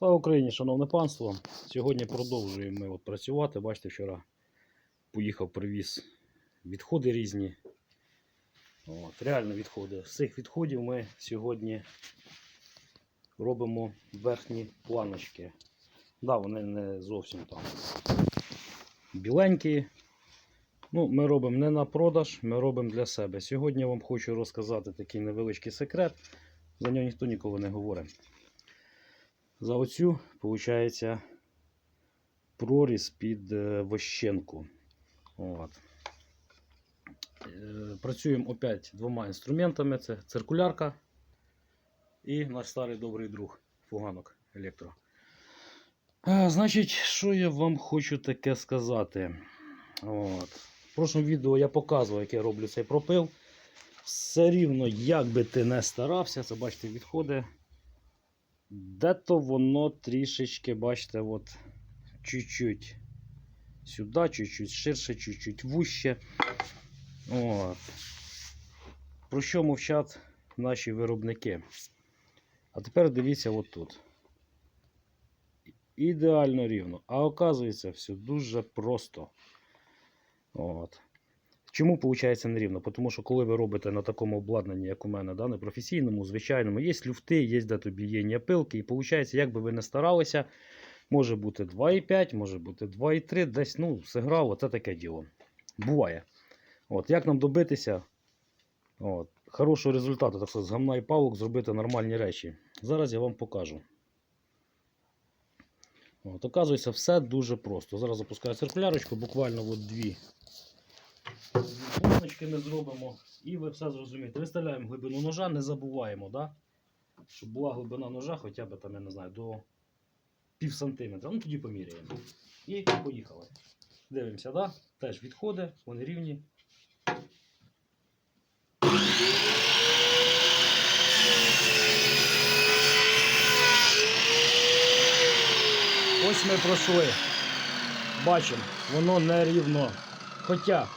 Слава Україні, шановне панство. Сьогодні продовжуємо ми от працювати. Бачите, вчора поїхав, привіз відходи різні. От, реально відходи. З цих відходів ми сьогодні робимо верхні планочки. Да, вони не зовсім там біленькі. Ну, ми робимо не на продаж, ми робимо для себе. Сьогодні я вам хочу розказати такий невеличкий секрет. За нього ніхто ніколи не говорить. За оцю, виходить, проріз під е, вощенку. От. Е, Працюємо опять двома інструментами: це циркулярка і наш старий добрий друг фуганок електро. А, значить, що я вам хочу таке сказати? От. В прошлому відео я показував, як я роблю цей пропил. Все рівно, як би ти не старався, це бачите, відходи. Де-то воно трішечки, бачите, от чуть-чуть сюди, чуть-чуть ширше, чуть-чуть вуще. От. Про що мовчать наші виробники? А тепер дивіться отут. Ідеально рівно. А оказується, все дуже просто. От. Чому виходить нерівно? Тому що коли ви робите на такому обладнанні, як у мене, да, не професійному, звичайному, є люфти, є де тобі є пилки, і виходить, як би ви не старалися, може бути 2,5, може бути 2,3, десь ну, зіграло, це таке діло. Буває. От, Як нам добитися от, хорошого результату, так сказати, з гамна і палок зробити нормальні речі? Зараз я вам покажу. От, Оказується, все дуже просто. Зараз запускаю циркулярочку, буквально от дві Ми зробимо і ви все зрозумієте. Виставляємо глибину ножа, не забуваємо, да? щоб була глибина ножа хоча б там, я не знаю, до пів сантиметра. Ну тоді поміряємо. І поїхали. Дивимося, да? теж відходи, вони рівні. Ось ми пройшли. Бачимо, воно нерівно. Хоча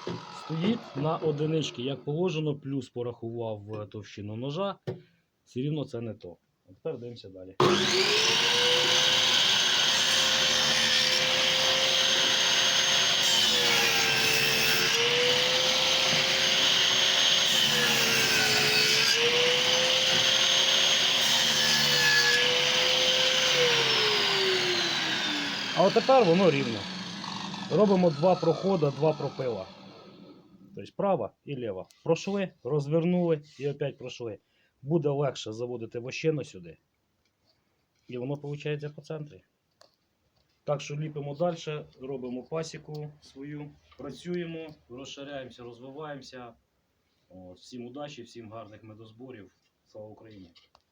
стоїть на одинички, як положено, плюс порахував е, товщину ножа. Все рівно це не то. А тепер дивимося далі. А тепер воно рівно. Робимо два проходи, два пропила. Тобто права і ліва. Пройшли, розвернули і опять пройшли. Буде легше заводити вощину сюди. І воно виходить по центрі. Так що ліпимо далі, робимо пасіку свою, працюємо, розширяємося, розвиваємося. Всім удачі, всім гарних медозборів. Слава Україні!